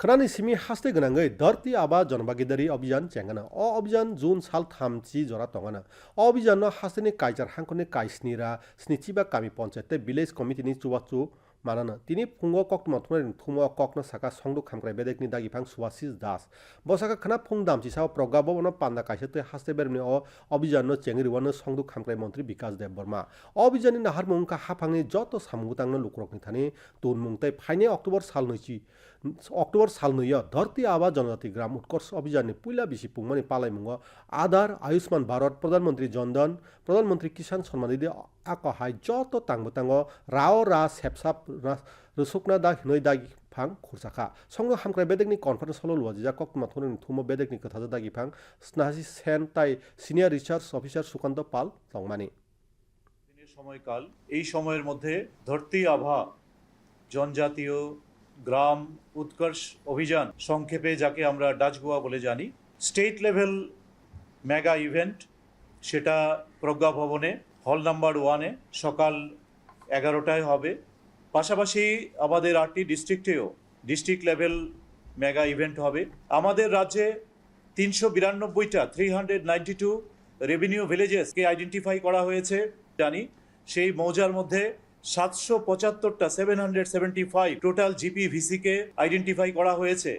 그러니 심이 하스테 근한의 더티 아바 전바기들이 어비잔 쟁가나, 어 어비잔 존 살탐치 저라 동안아 어비잔나 하스.니 Kaiser হাংকনে কাইসনিরা স্নিচিবা কামি পঞ্চায়েতে village committee নি চুবাচু মানানা তিনি ফুঙ্গ কক মথমে থুম ককন সাকা সংদু খামক্রাই বেদেকনি দাগি ফাং সুভাশিস দাস বসাকা খানা ফুং দামচি সাও প্রজ্ঞা ভবন পান্দা কাইসে তুই হাসতে বেরমনি অ অভিযান চেঙ্গিওয়ান সংদু খামক্রাই মন্ত্রী বিকাশ দেব বর্মা অভিযানী নাহার মুংকা হাফাংনি যত সামুগুতাংন লুকরকনি থানি তুন মুংতাই ফাইনে অক্টোবর সাল নৈচি अक्टोबर साल नैय धरती आबा जनजाति ग्राम उत्कर्ष अभियाननि पुइला बिसि पुंमानि पालाइमुंग आधार आयुष्मान भारत प्रधानमन्त्री जनधन प्रधानमन्त्री किसान सम्मान निधि आकहाय जत तांबो तांग राओ रा सेपसाप रुसुकना दा हिनै दागि फां खुरसाखा संग हामक्राय बेदेकनि कनफारेन्स हल लुवाजिजा कक्टमा थुननि थुमो बेदेकनि खोथा दागि फां स्नासि सेन ताइ senior research officer Sukanta Pal তংমানি দিনের সময়কাল এই সময়ের মধ্যে ধরতি আভা জনজাতীয় গ্রাম উৎকর্ষ অভিযান সংক্ষেপে যাকে আমরা ডাচ গোয়া বলে জানি। স্টেট লেভেল মেগা ইভেন্ট, সেটা প্রজ্ঞা ভবনে, হল নাম্বার ওয়ানে সকাল এগারোটায় হবে। পাশাপাশি আমাদের আটটি ডিস্ট্রিক্টেও ডিস্ট্রিক্ট লেভেল মেগা ইভেন্ট হবে। আমাদের রাজ্যে তিনশো বিরানব্বইটা three hundred ninety two revenue ভিলেজেসকে identify করা হয়েছে, জানি। সেই মৌজার মধ্যে সাতশো পঁচাত্তরটা seven hundred seventy five total GP VCK identify করা হয়েছে।